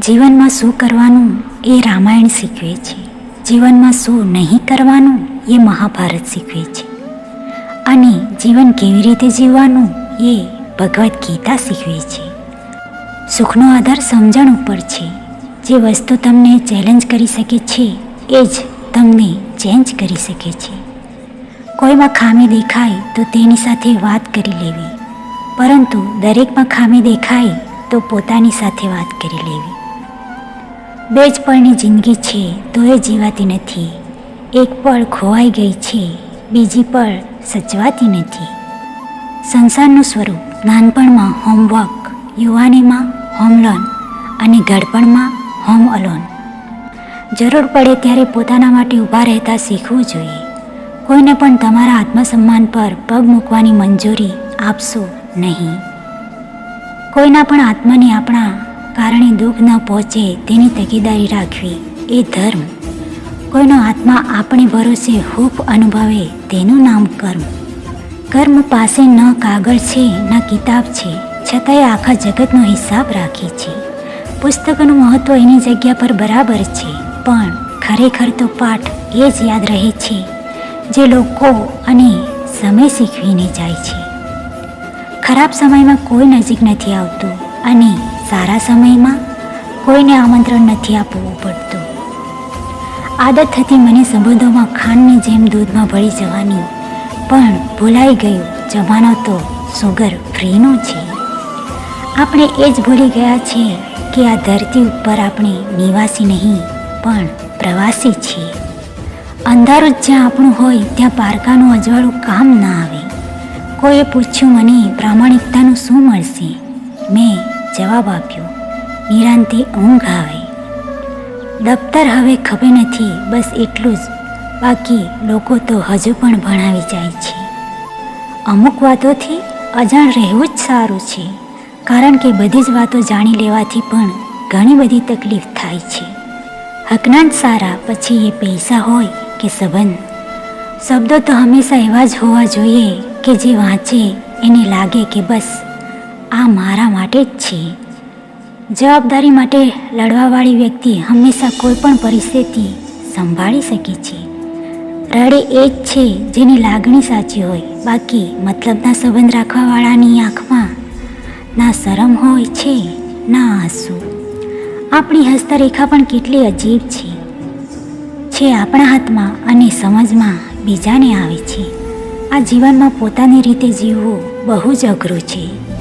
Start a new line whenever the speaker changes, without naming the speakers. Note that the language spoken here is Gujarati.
જીવનમાં શું કરવાનું એ રામાયણ શીખવે છે. જીવનમાં શું નહીં કરવાનું એ મહાભારત શીખવે છે. અને જીવન કેવી રીતે જીવવાનું એ ભગવદ્ ગીતા શીખવે છે. સુખનો આધાર સમજણ ઉપર છે. જે વસ્તુ તમને ચેલેન્જ કરી શકે છે, એ જ તમને ચેન્જ કરી શકે છે. કોઈમાં ખામી દેખાય તો તેની સાથે વાત કરી લેવી. પરંતુ દરેકમાં ખામી દેખાય તો પોતાની સાથે વાત કરી લેવી. બે જ પળની જિંદગી છે, તો એ જીવાતી નથી. એક પળ ખોવાઈ ગઈ છે, બીજી પળ સચવાતી નથી. સંસારનું સ્વરૂપ નાનપણમાં હોમવર્ક, યુવાનીમાં હોમ લોન અને ઘડપણમાં હોમ અલોન. જરૂર પડે ત્યારે પોતાના માટે ઊભા રહેતા શીખવું જોઈએ. કોઈને પણ તમારા આત્મસન્માન પર પગ મૂકવાની મંજૂરી આપશો નહીં. કોઈના પણ આત્માને આપણા કારણે દુઃખ ન પહોંચે તેની તકેદારી રાખવી એ ધર્મ. કોઈનો આત્મા આપણે ભરોસે હૂફ અનુભવે તેનું નામ કર્મ. કર્મ પાસે ન કાગળ છે, ન કિતાબ છે, છતાંય આખા જગતનો હિસાબ રાખે છે. પુસ્તકનું મહત્ત્વ એની જગ્યા પર બરાબર છે, પણ ખરેખર તો પાઠ એ જ યાદ રહે છે, જે લોકો અને સમય શીખવીને જાય છે. ખરાબ સમયમાં કોઈ નજીક નથી આવતું અને સારા સમયમાં કોઈને આમંત્રણ નથી આપવું પડતું. આદત થતી મને સંબંધોમાં ખાંડની જેમ દૂધમાં ભળી જવાની, પણ ભૂલાઈ ગયું જમાનો તો સુગર ફ્રીનો છે. આપણે એ જ ભૂલી ગયા છીએ કે આ ધરતી ઉપર આપણે નિવાસી નહીં, પણ પ્રવાસી છીએ. અંધારું જ્યાં આપણું હોય, ત્યાં પારકાનું અજવાળું કામ ના આવે. કોઈએ પૂછ્યું મને પ્રામાણિકતાનું શું મળશે? મેં જવાબ આપ્યો નિરાંતે ઊંઘ આવે. દફતર હવે ખભે નથી, બસ એટલું જ. બાકી લોકો તો હજુ પણ ભણાવી જાય છે. અમુક વાતોથી અજાણ રહેવું જ સારું છે, કારણ કે બધી જ વાતો જાણી લેવાથી પણ ઘણી બધી તકલીફ થાય છે. હકના જ સારા, પછી એ પૈસા હોય કે સંબંધ. શબ્દો તો હંમેશા એવા જ હોવા જોઈએ કે જે વાંચે, એને લાગે કે બસ આ મારા માટે જ છે. જવાબદારી માટે લડવાવાળી વ્યક્તિ હંમેશા કોઈ પણ પરિસ્થિતિ સંભાળી શકે છે. રડે એ જ છે જેની લાગણી સાચી હોય. બાકી મતલબના સંબંધ રાખવાવાળાની આંખમાં ના શરમ હોય છે, ના આંસુ. આપણી હસ્તરેખા પણ કેટલી અજીબ છે. છે આપણા હાથમાં અને સમજમાં બીજાને આવે છે. આ જીવનમાં પોતાની રીતે જીવવું બહુ જ અઘરું છે.